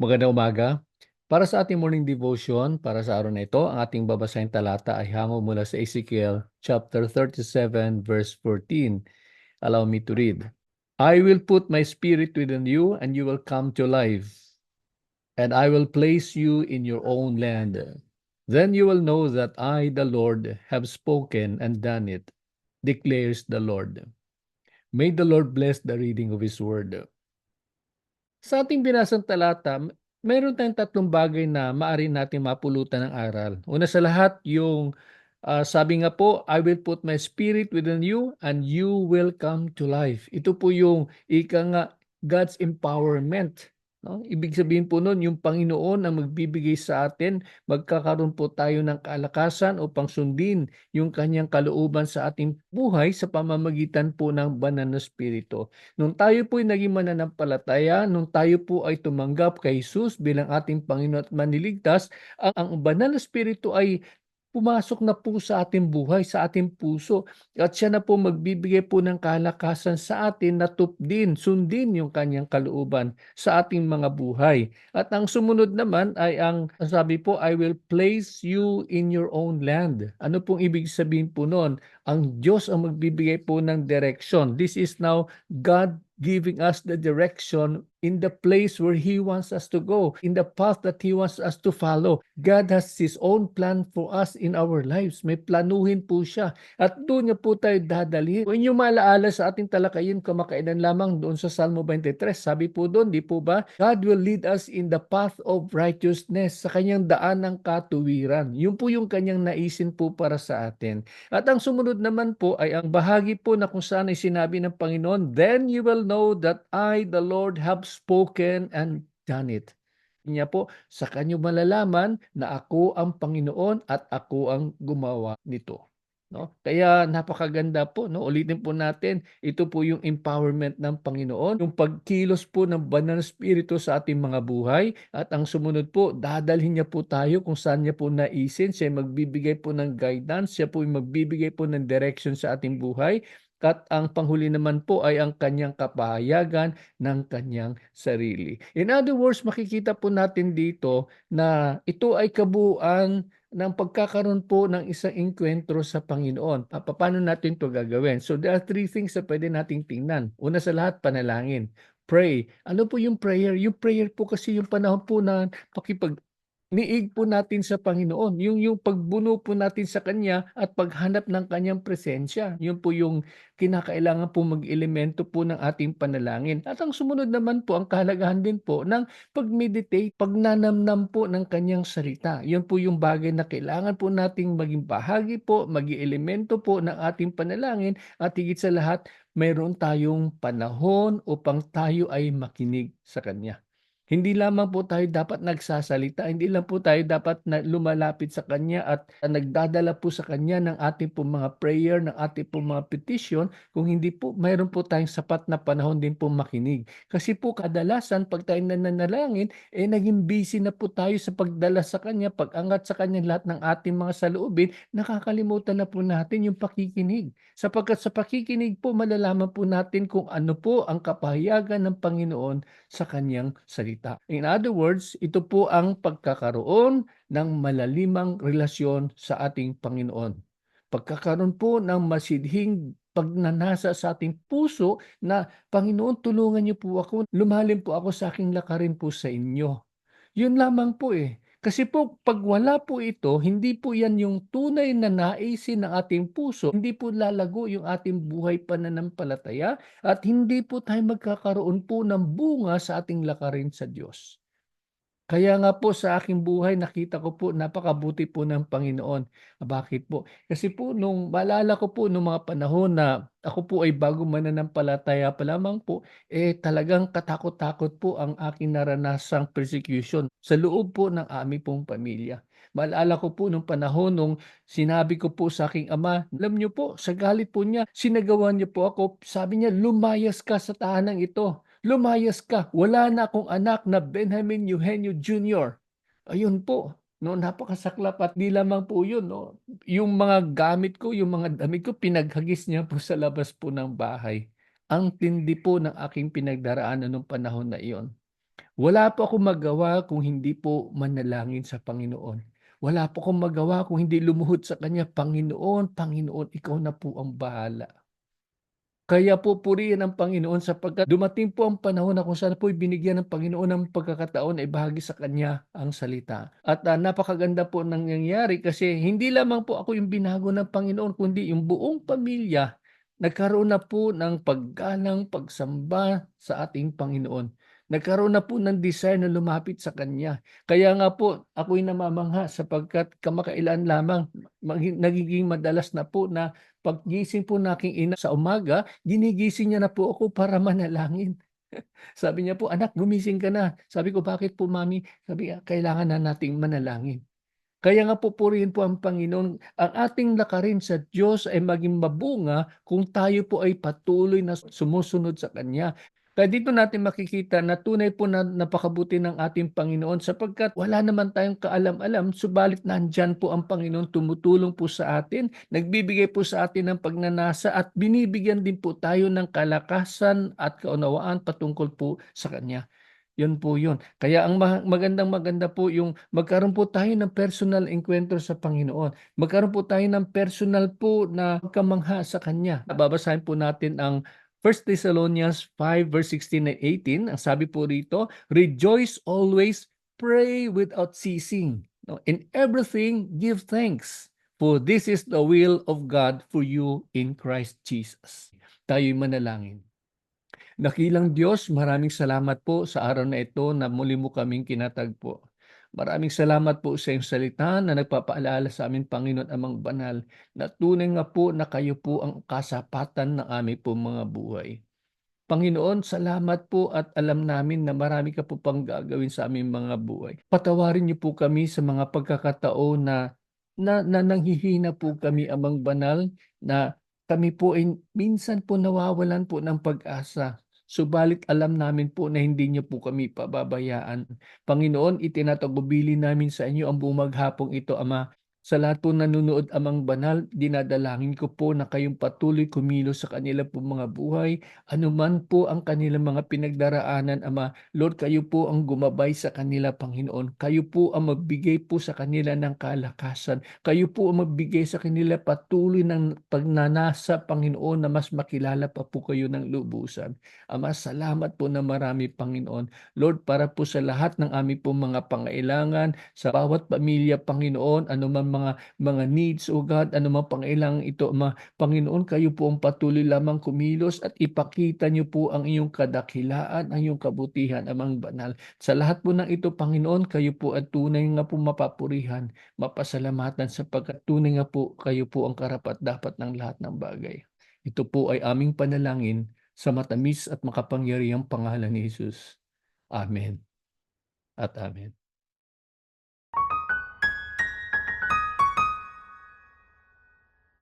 Magandang umaga. Para sa ating morning devotion, para sa araw na ito, ang ating babasahin talata ay hango mula sa Ezekiel chapter 37 verse 14. Allow me to read. I will put my spirit within you and you will come to life. And I will place you in your own land. Then you will know that I, the Lord, have spoken and done it, declares the Lord. May the Lord bless the reading of His word. Sa ating binasang talata, meron tayong tatlong bagay na maaari natin mapulutan ng aral. Una sa lahat, yung uh, sabi nga po, I will put my spirit within you and you will come to life. Ito po yung ika nga God's empowerment No? Ibig sabihin po nun, yung Panginoon ang magbibigay sa atin, magkakaroon po tayo ng kalakasan upang sundin yung kanyang kalooban sa ating buhay sa pamamagitan po ng banal na spirito. Nung tayo po ay naging mananampalataya, nung tayo po ay tumanggap kay Jesus bilang ating Panginoon at maniligtas, ang, ang banal na spirito ay pumasok na po sa ating buhay, sa ating puso. At siya na po magbibigay po ng kalakasan sa atin na tupdin, sundin yung kanyang kalooban sa ating mga buhay. At ang sumunod naman ay ang sabi po, I will place you in your own land. Ano pong ibig sabihin po noon? Ang Diyos ang magbibigay po ng direction. This is now God giving us the direction in the place where He wants us to go, in the path that He wants us to follow. God has His own plan for us in our lives. May planuhin po siya. At doon niya po tayo dadalhin. Kung inyo malaala sa ating talakayin, kamakainan lamang doon sa Salmo 23, sabi po doon, di po ba? God will lead us in the path of righteousness, sa kanyang daan ng katuwiran. Yun po yung kanyang naisin po para sa atin. At ang sumunod naman po ay ang bahagi po na kung saan ay sinabi ng Panginoon, Then you will know that I, the Lord, have spoken and done it. Niya po, sa kanyo malalaman na ako ang Panginoon at ako ang gumawa nito. No? Kaya napakaganda po, no? Ulitin po natin, ito po yung empowerment ng Panginoon, yung pagkilos po ng banal na spirito sa ating mga buhay at ang sumunod po, dadalhin niya po tayo kung saan niya po naisin, siya magbibigay po ng guidance, siya po magbibigay po ng direction sa ating buhay at ang panghuli naman po ay ang kanyang kapahayagan ng kanyang sarili. In other words, makikita po natin dito na ito ay kabuuan ng pagkakaroon po ng isang enkwentro sa Panginoon. Paano natin ito gagawin? So there are three things na pwede nating tingnan. Una sa lahat, panalangin. Pray. Ano po yung prayer? Yung prayer po kasi yung panahon po na pakipag niig po natin sa Panginoon. Yung, yung pagbuno po natin sa Kanya at paghanap ng Kanyang presensya. Yun po yung kinakailangan po mag-elemento po ng ating panalangin. At ang sumunod naman po, ang kahalagahan din po ng pag-meditate, pagnanamnam po ng Kanyang salita. Yun po yung bagay na kailangan po nating maging bahagi po, maging elemento po ng ating panalangin at higit sa lahat, mayroon tayong panahon upang tayo ay makinig sa Kanya. Hindi lamang po tayo dapat nagsasalita, hindi lang po tayo dapat na lumalapit sa Kanya at nagdadala po sa Kanya ng ating po mga prayer, ng ating po mga petition, kung hindi po, mayroon po tayong sapat na panahon din po makinig. Kasi po kadalasan, pag tayo nananalangin, eh naging busy na po tayo sa pagdala sa Kanya, pag-angat sa Kanya lahat ng ating mga saloobin, nakakalimutan na po natin yung pakikinig. Sapagkat sa pakikinig po, malalaman po natin kung ano po ang kapahayagan ng Panginoon sa Kanyang salita salita. In other words, ito po ang pagkakaroon ng malalimang relasyon sa ating Panginoon. Pagkakaroon po ng masidhing pagnanasa sa ating puso na, Panginoon, tulungan niyo po ako, lumalim po ako sa aking lakarin po sa inyo. Yun lamang po eh. Kasi po, pag wala po ito, hindi po yan yung tunay na naisin ng ating puso. Hindi po lalago yung ating buhay pananampalataya at hindi po tayo magkakaroon po ng bunga sa ating lakarin sa Diyos. Kaya nga po sa aking buhay nakita ko po napakabuti po ng Panginoon. Bakit po? Kasi po nung maalala ko po nung mga panahon na ako po ay bago mananampalataya pa lamang po, eh talagang katakot-takot po ang aking naranasang persecution sa loob po ng aming pong pamilya. Maalala ko po nung panahon nung sinabi ko po sa aking ama, alam niyo po, sa galit po niya, sinagawan niya po ako, sabi niya, lumayas ka sa tahanang ito lumayas ka. Wala na akong anak na Benjamin Eugenio Jr. Ayun po, no, napakasaklap at di lamang po yun. No? Yung mga gamit ko, yung mga damit ko, pinaghagis niya po sa labas po ng bahay. Ang tindi po ng aking pinagdaraanan noong panahon na iyon. Wala po akong magawa kung hindi po manalangin sa Panginoon. Wala po akong magawa kung hindi lumuhod sa Kanya, "Panginoon, Panginoon, ikaw na po ang bahala." Kaya po purihin ang Panginoon sapagkat dumating po ang panahon na kung saan po'y binigyan ng Panginoon ng pagkakataon na ibahagi sa Kanya ang salita. At ah, napakaganda po ng nangyayari kasi hindi lamang po ako yung binago ng Panginoon kundi yung buong pamilya nagkaroon na po ng paggalang, pagsamba sa ating Panginoon. Nagkaroon na po ng desire na lumapit sa Kanya. Kaya nga po ako'y namamangha sapagkat kamakailan lamang nagiging madalas na po na paggising po ng aking ina sa umaga, ginigising niya na po ako para manalangin. Sabi niya po, "Anak, gumising ka na." Sabi ko, "Bakit po mami?" Sabi, ah, "Kailangan na nating manalangin." Kaya nga po purihin po ang Panginoon. Ang ating lakarin sa Diyos ay maging mabunga kung tayo po ay patuloy na sumusunod sa Kanya. Kaya dito natin makikita na tunay po na napakabuti ng ating Panginoon sapagkat wala naman tayong kaalam-alam, subalit nandyan po ang Panginoon tumutulong po sa atin, nagbibigay po sa atin ng pagnanasa at binibigyan din po tayo ng kalakasan at kaunawaan patungkol po sa Kanya. Yun po yun. Kaya ang ma- magandang maganda po yung magkaroon po tayo ng personal encounter sa Panginoon. Magkaroon po tayo ng personal po na kamangha sa Kanya. Babasahin po natin ang 1 Thessalonians 5 verse 16 and 18, ang sabi po rito, Rejoice always, pray without ceasing. In everything, give thanks, for this is the will of God for you in Christ Jesus. Tayo'y manalangin. Dakilang Diyos, maraming salamat po sa araw na ito na muli mo kaming kinatagpo. Maraming salamat po sa iyong salita na nagpapaalala sa amin, Panginoon amang banal, na tunay nga po na kayo po ang kasapatan ng aming po mga buhay. Panginoon, salamat po at alam namin na marami ka po pang gagawin sa aming mga buhay. Patawarin niyo po kami sa mga pagkakataon na, na, na nanghihina po kami amang banal na kami po ay minsan po nawawalan po ng pag-asa. Subalit alam namin po na hindi niyo po kami pababayaan. Panginoon, itinatagubili namin sa inyo ang buong maghapong ito, Ama. Sa lahat po nanonood amang banal, dinadalangin ko po na kayong patuloy kumilos sa kanila po mga buhay, anuman po ang kanilang mga pinagdaraanan, Ama. Lord, kayo po ang gumabay sa kanila, Panginoon. Kayo po ang magbigay po sa kanila ng kalakasan. Kayo po ang magbigay sa kanila patuloy ng pagnanasa, Panginoon, na mas makilala pa po kayo ng lubusan. Ama, salamat po na marami, Panginoon. Lord, para po sa lahat ng aming po mga pangailangan, sa bawat pamilya, Panginoon, anuman mga mga needs, O God, anumang pangailangan ito, Ama, Panginoon, kayo po ang patuloy lamang kumilos at ipakita niyo po ang iyong kadakilaan, ang iyong kabutihan, Amang Banal. Sa lahat po ng ito, Panginoon, kayo po at tunay nga po mapapurihan, mapasalamatan sapagkat tunay nga po kayo po ang karapat-dapat ng lahat ng bagay. Ito po ay aming panalangin sa matamis at makapangyarihang pangalan ni Jesus. Amen at Amen.